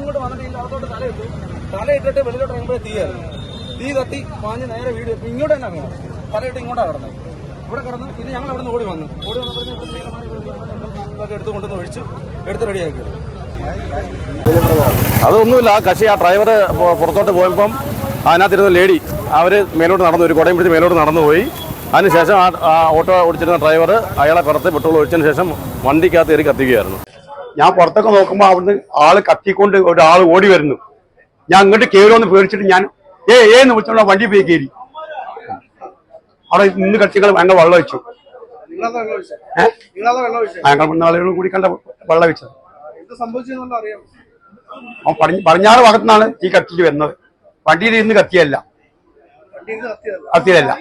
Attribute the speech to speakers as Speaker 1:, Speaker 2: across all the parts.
Speaker 1: ഇങ്ങോട്ട് വന്നിട്ട് ഇതിന്റെ അകത്തോട്ട് തലയിട്ടു തലയിട്ടിട്ട് വെളിയിലോട്ട് ഇറങ്ങുമ്പോഴേ തീയായിരുന്നു തീ കത്തി പാഞ്ഞ് നേരെ വീട് ഇങ്ങോട്ട് തന്നെ വീണു തലയിട്ട് ഇങ്ങോട്ടാണ് കിടന്നത് ഇവിടെ കിടന്ന് പിന്നെ ഞങ്ങൾ അവിടെ നിന്ന് ഓടി വന്നു. ഓടി വന്നപ്പോഴത്തേക്ക് എടുത്ത് കൊണ്ടുവന്ന് ഒഴിച്ചു എടുത്ത് റെഡിയാക്കി
Speaker 2: അതൊന്നുമില്ല. ആ കക്ഷി ആ ഡ്രൈവർ പുറത്തോട്ട് പോയപ്പം അതിനകത്തിരുന്ന ലേഡി അവർ മേലോട്ട് നടന്നു. ഒരു കുടയും പിടിച്ച് മേലോട്ട് നടന്നു പോയി. അതിനുശേഷം ആ ഓട്ടോ ഓടിച്ചിരുന്ന ഡ്രൈവർ അയാളെ പുറത്ത് പെട്രോൾ ഒഴിച്ചതിന് ശേഷം വണ്ടിക്കകത്ത് കയറി കത്തിക്കുകയായിരുന്നു.
Speaker 3: ഞാൻ പുറത്തൊക്കെ നോക്കുമ്പോ അവിടുന്ന് ആൾ കത്തിക്കൊണ്ട് ഒരാൾ ഓടി വരുന്നു. ഞാൻ അങ്ങോട്ട് കയറുമെന്ന് പേടിച്ചിട്ട് ഞാൻ ഏ ഏന്ന് വിളിച്ചോളാം വണ്ടി പോയി കയറി. അവിടെ ഇന്ന് കത്തികൾ ഞങ്ങൾ വെള്ളം വെച്ചു ഞങ്ങൾ മൂന്ന് ആളുകളും കൂടി കണ്ട വെള്ളം വെച്ചത് പടിഞ്ഞാറ് ഭാഗത്തു നിന്നാണ് ഈ കത്തിച്ച് വരുന്നത്. വണ്ടിയിൽ ഇരുന്ന് കത്തിയല്ല.
Speaker 1: വണ്ടിയിൽ നിന്ന് കത്തിയതല്ല.
Speaker 3: കത്തിയതല്ല.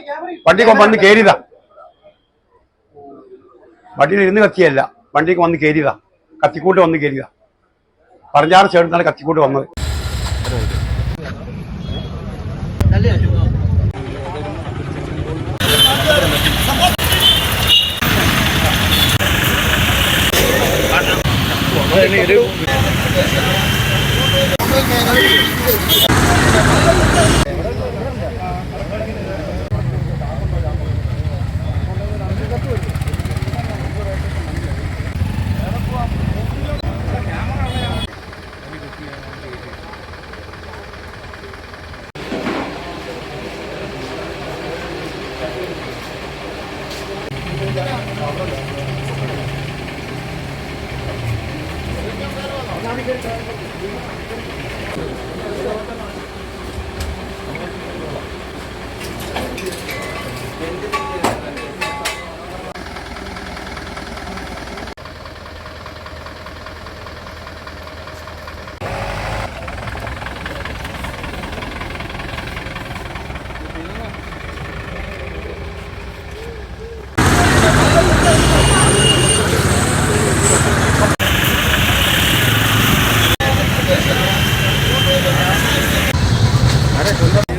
Speaker 3: വണ്ടി വന്ന് കയറിയതാ വണ്ടിയിൽ ഇരുന്ന് കത്തിയല്ല വണ്ടിക്ക് വന്ന് കയറിയതാ കത്തിക്കൂട്ട് വന്ന് കയറിയതാ. പടിഞ്ഞാറ് ചേർന്നാണ് കത്തിക്കൂട്ട് വന്നത്. ഒരു ഞാൻ ¡Vale, suelta!